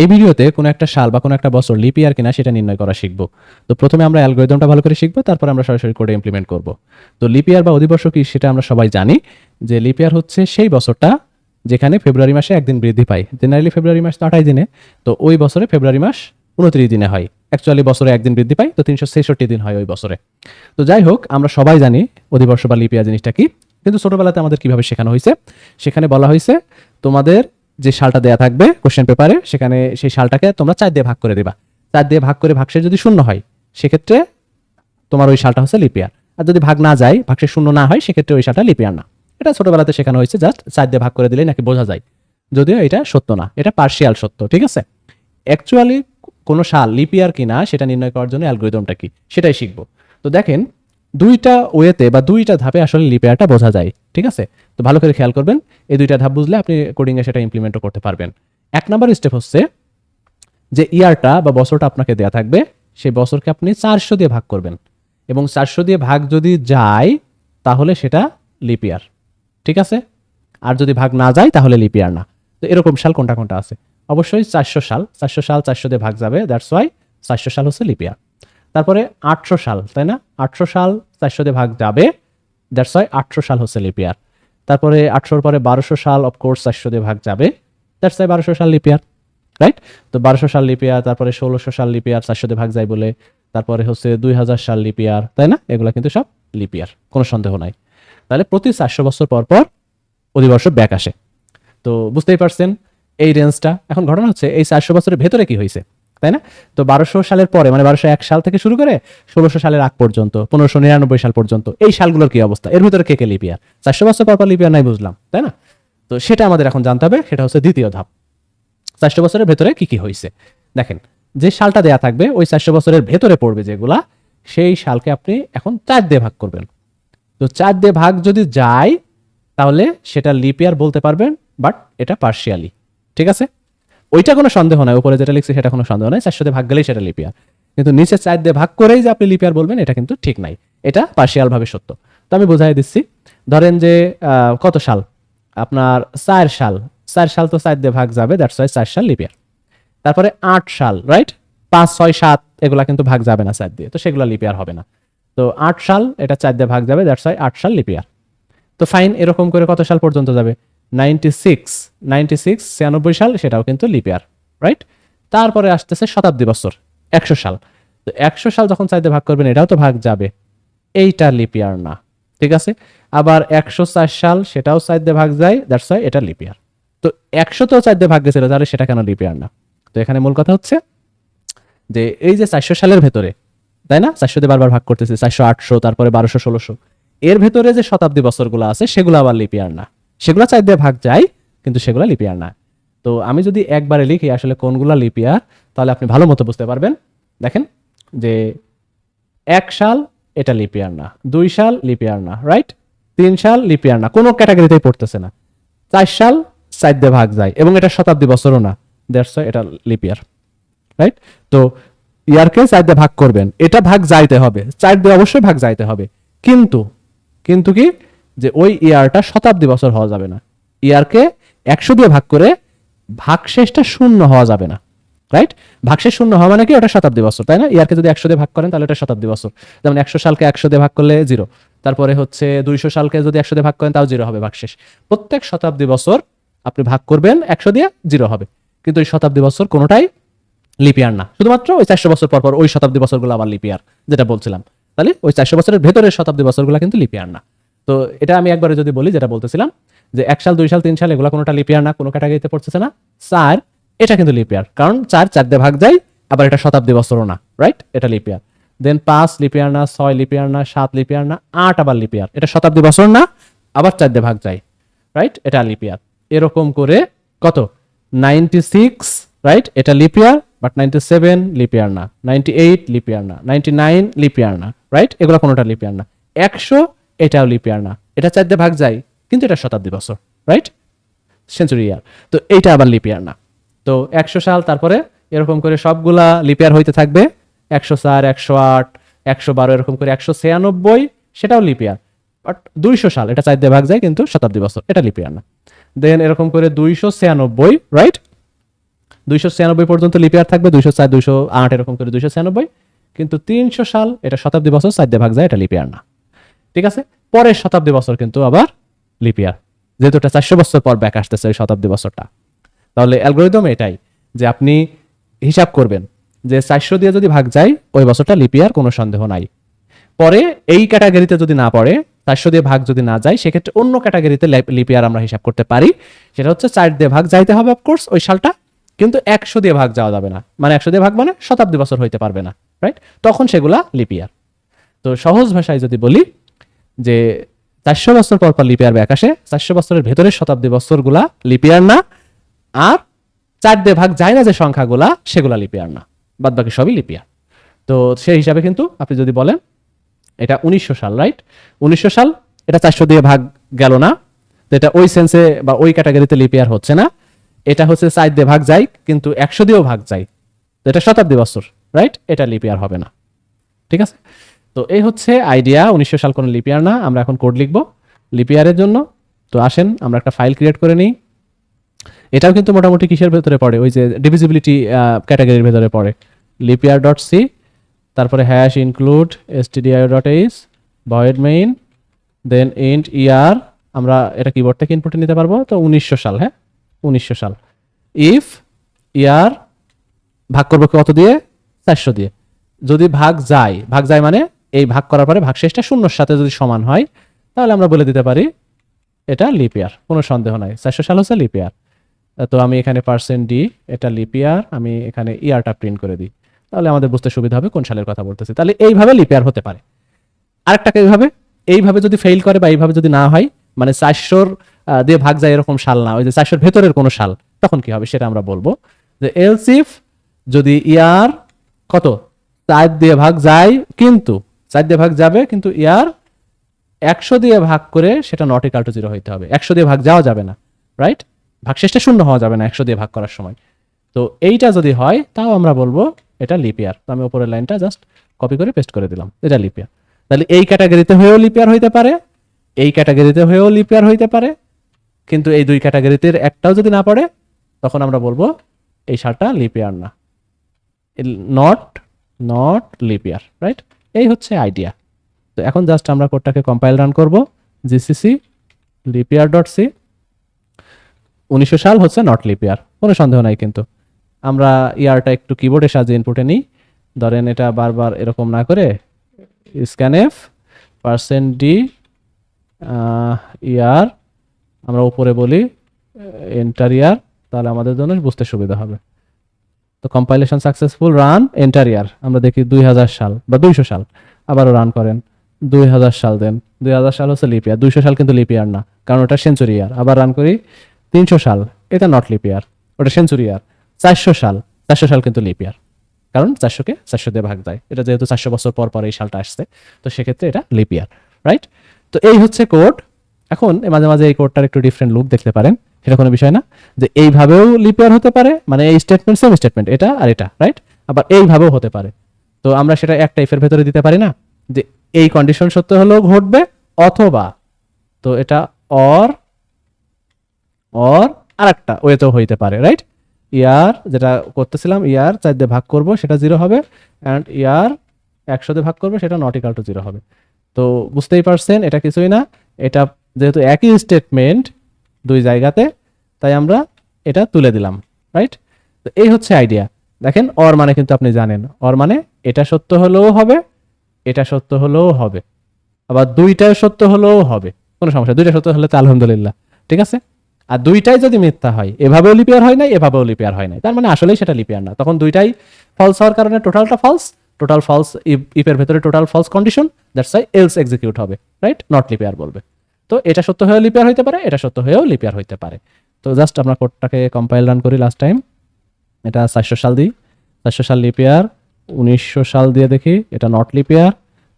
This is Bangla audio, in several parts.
এই ভিডিওতে কোনো একটা সাল বা কোনো একটা বছর লিপ ইয়ার কিনা সেটা নির্ণয় করা শিখব। তো প্রথমে আমরা অ্যালগোরিদমটা ভালো করে শিখব, তারপর আমরা সরাসরি কোডে ইমপ্লিমেন্ট করব। তো লিপ ইয়ার বা অধিবর্ষ কি সেটা আমরা সবাই জানি যে লিপ ইয়ার হচ্ছে সেই বছরটা যেখানে ফেব্রুয়ারি মাসে একদিন বৃদ্ধি পায়। জেনারেলি ফেব্রুয়ারি মাস তো আঠাশ দিনে, তো ওই বছরে ফেব্রুয়ারি মাস উনত্রিশ দিনে হয়। অ্যাকচুয়ালি বছরে একদিন বৃদ্ধি পায়, তো তিনশো ছেষট্টি দিন হয় ওই বছরে। তো যাই হোক, আমরা সবাই জানি অধিবর্ষ বা লিপ ইয়ার জিনিসটা কি, কিন্তু ছোটবেলাতে আমাদের কীভাবে শেখানো হয়েছে? সেখানে বলা হয়েছে, তোমাদের যে সালটা দেয়া থাকবে কোশ্চেন পেপারে সেখানে সেই সালটাকে তোমরা চার দিয়ে ভাগ করে দিবা। চার দিয়ে ভাগ করে ভাগশেষ যদি শূন্য হয়, সেক্ষেত্রে তোমার ওই সালটা হচ্ছে লিপিয়ার আর যদি ভাগ না যায়, ভাগশেষ শূন্য না হয়, সেক্ষেত্রে ওই সালটা লিপিয়ার না। এটা ছোটবেলাতে শেখানো হয়েছে জাস্ট চার দিয়ে ভাগ করে দিলেই নাকি বোঝা যায়। যদিও এটা সত্য না, এটা পার্শিয়াল সত্য, ঠিক আছে? অ্যাকচুয়ালি কোনো সাল লিপিয়ার কিনা, সেটা নির্ণয় করার জন্য অ্যালগোরিদমটা কি? সেটাই শিখব। তো দেখেন দুইটা ওয়েতে বা দুইটা ধাপে আসলে লিপিয়ারটা বোঝা যায়, ঠিক আছে? তো ভালো করে খেয়াল করবেন, এই দুইটা ধাপ বুঝলে আপনি কোডিংয়ে সেটা ইমপ্লিমেন্টও করতে পারবেন। এক নম্বর স্টেপ হচ্ছে যে ইয়ারটা বা বছরটা আপনাকে দেয়া থাকবে, সেই বছরকে আপনি চারশো দিয়ে ভাগ করবেন। এবং চারশো দিয়ে ভাগ যদি যায়, তাহলে সেটা লিপিয়ার ঠিক আছে? আর যদি ভাগ না যায়, তাহলে লিপিয়ার না। তো এরকম সাল কোনটা কোনটা আছে? অবশ্যই চারশো সাল চারশো সাল, চারশো দিয়ে ভাগ যাবে দ্যাটস ওয়াই চারশো সাল হচ্ছে লিপিয়ার তারপরে আটশো সাল, তাই না? আটশো সাল চারশো দিয়ে ভাগ যাবে দ্যাটস ওয়াই আটশো সাল হচ্ছে লিপিয়ার তারপরে আটশোর পরে বারোশো সাল অফকোর্স চারশো দিয়ে ভাগ যাবে দ্যাটস ওয়াই বারোশো সাল লিপিয়ার রাইট তো বারোশো সাল লিপিয়ার তারপরে ষোলোশো সাল লিপিয়ার চারশো দিয়ে ভাগ যায় বলে, তারপরে হচ্ছে দুই হাজার সাল লিপিয়ার তাই না? এগুলো কিন্তু সব লিপিয়ার কোনো সন্দেহ নাই। তাহলে প্রতি চারশো বছর পর পর অধিবর্ষ ব্যাক আসে। তো বুঝতেই পারছেন, এই রেঞ্জটা এখন ঘটনা হচ্ছে এই চারশো বছরের ভেতরে কি হয়েছে? তাই না? তো বারোশো সালের পরে মানে বারোশো এক সাল থেকে শুরু করে ষোলোশো সালের আগ পর্যন্ত, পনেরোশো নিরানব্বই সাল পর্যন্ত, এই সালগুলোর কি অবস্থা? এর ভিতরে কে কে লিপিয়ার চারশো বছর পর পর লিপিয়ার নাই বুঝলাম, তাই না? তো সেটা আমাদের এখন জানতে হবে, সেটা হচ্ছে দ্বিতীয় ধাপ। চারশো বছরের ভেতরে কি কি হয়েছে দেখেন, যে সালটা দেয়া থাকবে, ওই চারশো বছরের ভেতরে পড়বে যেগুলা, সেই সালকে আপনি এখন চার দিয়ে ভাগ করবেন। তো চার দিয়ে ভাগ যদি যায়, তাহলে সেটা লিপিয়ার বলতে পারবেন, বাট এটা পার্শিয়ালি, ঠিক আছে? ওইটা কোনো সন্দেহ নাই উপরে যেটা লিখছি সেটা কোনো সন্দেহ নাই চারশো দিয়ে ভাগ গেলেই সেটা লিপিয়ার কিন্তু নিচে চার দিয়ে ভাগ করেই যে আপনি লিপিয়ার বলবেন, এটা কিন্তু ঠিক নাই। এটা পার্শিয়াল ভাবে সত্য। তো আমি বোঝাই দিচ্ছি। ধরেন যে কত সাল? আপনার চার সাল। চার সাল তো চার দিয়ে ভাগ যাবে দ্যাটস ওয়াই চার সাল লিপিয়ার তারপরে আট সাল রাইট পাঁচ, ছয়, সাত, এগুলা কিন্তু ভাগ যাবে না চার দিয়ে। তো সেগুলো লিপিয়ার হবে না। তো আট সাল, এটা চার দিয়ে ভাগ যাবে দ্যাটস ওয়াই আট সাল লিপিয়ার। তো ফাইন এরকম করে কত সাল পর্যন্ত যাবে? নাইনটি সিক্স নাইনটি সিক্স ছিয়ানব্বই সাল, সেটাও কিন্তু লিপিয়ার রাইট তারপরে আসতেছে শতাব্দী বছর, একশো সাল। তো একশো সাল যখন চাইতে ভাগ করবেন, এটাও তো ভাগ যাবে। এইটা লিপিয়ার না, ঠিক আছে? আবার একশো চার সাল, সেটাও চাইতে ভাগ যায় দ্যাটস ওয়াই এটা লিপিয়ার তো একশো তো চাইতে ভাগ গেছিল, তাহলে সেটা কেন লিপিয়ার না? তো এখানে মূল কথা হচ্ছে যে, এই যে চারশো সালের ভেতরে, তাই না? চারশো দিয়ে বারবার ভাগ করতেছে, চারশো আটশো, তারপরে বারোশো ষোলোশো। এর ভেতরে যে শতাব্দী বছরগুলো আছে, সেগুলো আবার লিপিয়ার না। সেগুলো চার দিয়ে ভাগ যায়, কিন্তু সেগুলো লিপিয়ার না। তো আমি যদি একবারে লিখি আসলে কোনগুলা লিপিয়ার তাহলে আপনি ভালো মতো বুঝতে পারবেন। দেখেন যে এক সাল এটা লিপিয়ার না, দুই সাল লিপিয়ার না রাইট তিন সাল লিপিয়ার না, কোনো ক্যাটাগরিতেই পড়তেছে না। চার সাল চার দিয়ে ভাগ যায়, এবং এটা শতাব্দী বছরও না দেড়শো এটা লিপিয়ার রাইট তো ইয়ারকে চার দিয়ে ভাগ করবেন, এটা ভাগ যাইতে হবে চার দিয়ে অবশ্যই ভাগ যাইতে হবে। কিন্তু কিন্তু কি? যে ওই ইয়ারটা শতাব্দী বছর হওয়া যাবে না। ইয়ারকে একশো দিয়ে ভাগ করে ভাগশেষটা শূন্য হওয়া যাবে না রাইট ভাগশেষ শূন্য হওয়া মানে কি? ওটা শতাব্দী বছর, তাই না? ইয়ারকে যদি একশো দিয়ে ভাগ করেন, তাহলে ওটা শতাব্দী বছর। যেমন একশো সালকে একশো দিয়ে ভাগ করলে জিরো তারপরে হচ্ছে দুইশো সালকে যদি একশো দিয়ে ভাগ করেন, তাও জিরো হবে ভাগশেষ। প্রত্যেক শতাব্দী বছর আপনি ভাগ করবেন, একশো দিয়ে জিরো হবে। কিন্তু ওই শতাব্দী বছর কোনোটাই লিপিয়ার না। শুধুমাত্র ওই চারশো বছর পর পর ওই শতাব্দী বছরগুলো আবার লিপিয়ার যেটা বলছিলাম। তাহলে ওই চারশো বছরের ভেতরের শতাব্দী বছরগুলো কিন্তু লিপিয়ার না। তো এটা আমি একবারে যদি বলি, যেটা বলতেছিলাম যে এক সাল, দুই সাল, তিন সাল, এগুলো কোনোটা লিপিয়ার না, কোনো ক্যাটাগরিতে পড়তেছে না। চার, এটা কিন্তু লিপিয়ার কারণ চার চার দিয়ে ভাগ যায়, আবার এটা শতাব্দী বছরও না রাইট এটা লিপিয়ার দেন পাঁচ লিপিয়ার না, ছয় লিপিয়ার না, সাত লিপিয়ার না, আট আবার লিপিয়ার এটা শতাব্দী বছর না, আবার চার দিয়ে ভাগ যায় রাইট এটা লিপিয়ার এরকম করে কত? নাইনটি সিক্স রাইট এটা leap year but ninety seven leap year না নাইনটি এইট লিপিয়ার না নাইনটি নাইন লিপিয়ার না রাইট এগুলো কোনোটা লিপিয়ার না। একশো এটাও লিপিয়ার না। এটা চার দিয়ে ভাগ যায়, কিন্তু এটা শতাব্দী বছর রাইট সেঞ্চুরি ইয়ার তো এইটা আবার লিপিয়ার না। তো একশো সাল তারপরে এরকম করে সবগুলা লিপিয়ার হইতে থাকবে, একশো চার, একশো আট, একশো বারো, এরকম করে একশো ছিয়ানব্বই, সেটাও লিপিয়ার বাট দুইশো সাল, এটা চার দিয়ে ভাগ যায়, কিন্তু শতাব্দী বছর, এটা লিপিয়ার না। দেন এরকম করে দুইশো ছিয়ানব্বই রাইট দুইশো ছিয়ানব্বই পর্যন্ত লিপিয়ার থাকবে, দুইশো চার, দুইশো আট, এরকম করে দুইশো ছিয়ানব্বই। কিন্তু তিনশো সাল, এটা শতাব্দী বছর চার ভাগ যায়, এটা লিপিয়ার না। ঠিক আছে? পরের শতাব্দী বছর কিন্তু আবার লিপিয়ার যেহেতু এটা চারশো বছর পর ব্যাক আসতেছে ওই শতাব্দী বছরটা। তাহলে অ্যালগোরিদম এটাই যে আপনি হিসাব করবেন যে চারশো দিয়ে যদি ভাগ যায়, ওই বছরটা লিপিয়ার কোনো সন্দেহ নাই। পরে এই ক্যাটাগরিতে যদি না পড়ে, চারশো দিয়ে ভাগ যদি না যায়, সেক্ষেত্রে অন্য ক্যাটাগরিতে লিপিয়ার আমরা হিসাব করতে পারি। সেটা হচ্ছে চার দিয়ে ভাগ যাইতে হবে অফকোর্স ওই সালটা, কিন্তু একশো দিয়ে ভাগ যাওয়া যাবে না। মানে একশো দিয়ে ভাগ মানে শতাব্দী বছর হইতে পারবে না রাইট তখন সেগুলা লিপিয়ার তো সহজ ভাষায় যদি বলি যে চারশো বছর পর পর লিপিয়ার ব্যাক চারশো বছরের ভেতরের শতাব্দী বছরগুলা লিপিয়ার না, আর চার দিয়ে ভাগ যায় না যে সংখ্যাগুলা, সেগুলা লিপিয়ার না। বাদ বাকি সবই লিপিয়ার তো সেই হিসাবে কিন্তু আপনি যদি বলেন, এটা উনিশশো সাল রাইট উনিশশো সাল, এটা চারশো দিয়ে ভাগ গেল না। তো এটা ওই সেন্সে বা ওই ক্যাটাগরিতে লিপিয়ার হচ্ছে না। এটা হচ্ছে চার দিয়ে ভাগ যায়, কিন্তু একশো দিয়েও ভাগ যায়। তো এটা শতাব্দী বছর রাইট এটা লিপিয়ার হবে না। ঠিক আছে? তো এই হচ্ছে আইডিয়া উনিশশো সাল কোনো লিপিয়ার না, আমরা এখন কোড লিখব লিপিয়ারের জন্য। তো আসেন, আমরা একটা ফাইল ক্রিয়েট করে নিই। এটাও কিন্তু মোটামুটি কিসের ভেতরে পড়ে? ওই যে ডিভিজিবিলিটি ক্যাটাগরির ভেতরে পড়ে। লিপিয়ার ডট সি তারপরে hash include S TDI dot H void main then int year আমরা এটা কিবোর্ড থেকে ইনপুটে নিতে পারব। তো উনিশশো সাল হ্যাঁ? উনিশশো সাল। ইফ ইয়ার ভাগ করব কত দিয়ে? চারশো দিয়ে। যদি ভাগ যায় ভাগ যায় মানে এই ভাগ করার পরে ভাগশেষটা শূন্যর সাথে যদি সমান হয়, তাহলে আমরা বলে দিতে পারি এটা লিপিয়ার কোনো সন্দেহ নাই। চারশো সাল হচ্ছে লিপিয়ার তো আমি এখানে পার্সেন্ট ডি এটা লিপিয়ার আমি এখানে ইয়ারটা প্রিন্ট করে দিই। তাহলে আমাদের বুঝতে সুবিধা হবে কোন সালের কথা বলতেছি। তাহলে এইভাবে লিপিয়ার হতে পারে। আরেকটাকে এইভাবে এইভাবে যদি ফেল করে বা এইভাবে যদি না হয় মানে চারশোর দিয়ে ভাগ যায় এরকম সাল না, ওই যে চারশোর ভেতরের কোনো সাল, তখন কি হবে? সেটা আমরা বলব। যে এলসিফ যদি ইয়ার কত? চার দিয়ে ভাগ যায়, কিন্তু চার দিয়ে ভাগ যাবে, কিন্তু ইয়ার একশো দিয়ে ভাগ করে সেটা নট ইকাল টু জিরো হইতে হবে। একশো দিয়ে ভাগ যাওয়া যাবে না রাইট ভাগ ভাগশেষটা শূন্য হওয়া যাবে না একশো দিয়ে ভাগ করার সময়। তো এইটা যদি হয়, তাও আমরা বলব এটা লিপিয়ার তো আমি উপরের লাইনটা জাস্ট কপি করে পেস্ট করে দিলাম। এটা লিপিয়ার তাহলে এই ক্যাটাগরিতে হয়েও লিপিয়ার হইতে পারে, এই ক্যাটাগরিতে হয়েও লিপিয়ার হইতে পারে, কিন্তু এই দুই ক্যাটাগরিতে একটাও যদি না পড়ে, তখন আমরা বলব এই সারটা লিপিয়ার না। নট নট লিপিয়ার রাইট এই হচ্ছে আইডিয়া তো এখন জাস্ট আমরা কোডটাকে কম্পাইল রান করব GCC leap year dot C উনিশশো সাল হচ্ছে নট লিপিয়ার কোনো সন্দেহ নাই কিন্তু। আমরা ইয়ারটা একটু কিবোর্ডের সাহায্যে ইনপুটে নিই। ধরেন এটা বারবার এরকম না করে scan F percent D year আমরা উপরে বলি এন্টার ইয়ার তাহলে আমাদের জন্য বুঝতে সুবিধা হবে। তো compilation successful run enter year আমরা দেখি দুই হাজার সাল বা দুইশো সাল। আবারও রান করেন। দুই হাজার সাল দেন। দুই হাজার সাল হচ্ছে লিপিয়ার দুইশো সাল কিন্তু লিপিয়ার না, কারণ ওটা সেঞ্চুরি ইয়ার আবার রান করি, তিনশো সাল। এটা নট লিপিয়ার ওটা সেঞ্চুরি ইয়ার চারশো সাল। চারশো সাল কিন্তু লিপিয়ার কারণ চারশোকে চারশো দিয়ে ভাগ দেয়। এটা যেহেতু চারশো বছর পর পর এই সালটা আসছে, তো সেক্ষেত্রে এটা লিপিয়ার রাইট তো এই হচ্ছে কোড এখন মাঝে মাঝে এই কোডটার একটু ডিফারেন্ট লুক দেখতে পারেন। সেটা কোনো বিষয় না, যে এইভাবেও লিপিয়ার হতে পারে মানে এই স্টেটমেন্ট সেম স্টেটমেন্ট এটা আর এটা রাইট আবার এইভাবেও হতে পারে। তো আমরা সেটা একটা ইফের ভেতরে দিতে পারি না, যে এই কন্ডিশন সত্য হলেও ঘটবে অথবা, তো এটা অর অর আর একটা ওয়েতেও হইতে পারে রাইট ইয়ার যেটা করতেছিলাম ইয়ার চার দিয়ে ভাগ করব, সেটা জিরো হবে অ্যান্ড ইয়ার একশো দিয়ে ভাগ করব, সেটা নট ইকাল টু জিরো হবে। তো বুঝতেই পারছেন, এটা কিছুই না, এটা যেহেতু একই স্টেটমেন্ট দুই জায়গাতে, তাই আমরা এটা তুলে দিলাম রাইট তো এই হচ্ছে আইডিয়া দেখেন অর মানে কিন্তু আপনি জানেন অর মানে এটা সত্য হলেও হবে, এটা সত্য হলেও হবে। আবার দুইটাই সত্য হলেও হবে, কোনো সমস্যা, দুইটা সত্য হলে তো আলহামদুলিল্লাহ, ঠিক আছে? আর দুইটাই যদি মিথ্যা হয়, এভাবেও লিপিয়ার হয় নাই, এভাবেও লিপিয়ার হয় নাই। তার মানে আসলেই সেটা লিপিয়ার না। তখন দুইটাই ফলস হওয়ার কারণে টোটালটা ফলস টোটাল ফলস ইফের ভেতরে total false condition that's I else execute হবে রাইট নট লিপিয়ার বলবে। তো এটা সত্য হয়েও লিপিয়ার হইতে পারে, এটা সত্য হয়েও লিপিয়ার হইতে পারে। তো জাস্ট আমরা কোডটাকে কম্পাইল রান করি লাস্ট টাইম এটা চারশো সাল দিই। চারশো সাল লিপিয়ার, উনিশশো সাল দিয়ে দেখি, এটা নট লিপিয়ার,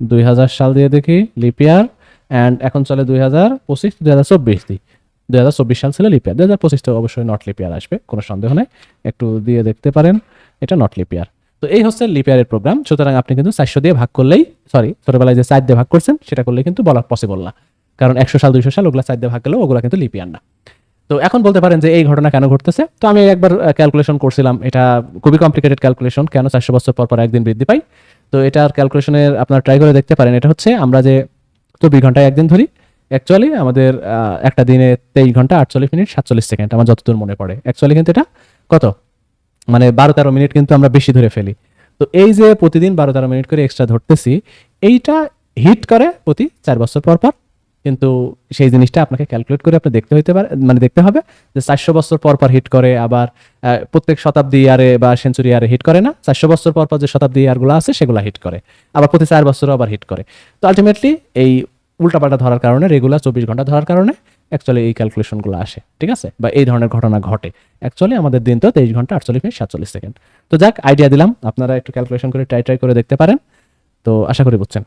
দুই হাজার সাল দিয়ে দেখি, লিপিয়ার অ্যান্ড এখন চলে দুই হাজার পঁচিশ, দুই হাজার চব্বিশ দিই। দুই হাজার চব্বিশ সাল ছিল লিপিয়ার, দুই হাজার পঁচিশ তো অবশ্যই নট লিপিয়ার আসবে, কোনো সন্দেহ নেই। একটু দিয়ে দেখতে পারেন, এটা নট লিপিয়ার। তো এই হচ্ছে লিপিয়ারের প্রোগ্রাম সুতরাং আপনি কিন্তু চারশো দিয়ে ভাগ করলেই সরি ছোটবেলায় যে চার দিয়ে ভাগ করছেন, সেটা করলে কিন্তু বলা পসিবল না। কারণ একশো সাল, দুইশো সাল ওগুলো চার দিয়ে ভাগ করলেও ওগুলা কিন্তু লিপিয়ার না। তো এখন বলতে পারেন যে এই ঘটনা কেন ঘটতেছে? তো আমি একবার ক্যালকুলেশন করছিলাম। এটা খুবই কমপ্লিকেটেড ক্যালকুলেশন কেন চারশো বছর পর পর একদিন বৃদ্ধি পাই? তো এটার ক্যালকুলেশনের আপনার ট্রাই করে দেখতে পারেন। এটা হচ্ছে আমরা যে চব্বিশ ঘন্টায় একদিন ধরি অ্যাকচুয়ালি আমাদের একটা দিনে তেইশ ঘণ্টা আটচল্লিশ মিনিট সাতচল্লিশ সেকেন্ড। আমার যতদূর মনে পড়ে। অ্যাকচুয়ালি কিন্তু এটা কত? মানে বারো তেরো মিনিট কিন্তু আমরা বেশি ধরে ফেলি। তো এই যে প্রতিদিন বারো তেরো মিনিট করে এক্সট্রা ধরতেছি, এইটা হিট করে প্রতি চার বছর পর পর। কিন্তু সেই জিনিসটা আপনাকে ক্যালকুলেট করে আপনি দেখতে হইতে পারে মানে দেখতে হবে যে চারশো বছর পর পর হিট করে, আবার প্রত্যেক শতাব্দী ইয়ারে বা সেঞ্চুরি ইয়ারে হিট করে না, চারশো বছর পর পর যে শতাব্দী ইয়ারগুলো আছে সেগুলো হিট করে, আবার প্রতি চার বছরও আবার হিট করে। তো আলটিমেটলি এই উল্টাপাল্টা ধরার কারণে রেগুলার চব্বিশ ঘণ্টা ধরার কারণে অ্যাকচুয়ালি এই ক্যালকুলেশনগুলো আসে, ঠিক আছে? বা এই ধরনের ঘটনা ঘটে। অ্যাকচুয়ালি আমাদের দিন তো তেইশ ঘণ্টা আটচল্লিশ মিনিট সাতচল্লিশ সেকেন্ড। তো যাক আইডিয়া দিলাম, আপনারা একটু ক্যালকুলেশন করে ট্রাই ট্রাই করে দেখতে পারেন। তো আশা করি বুঝছেন।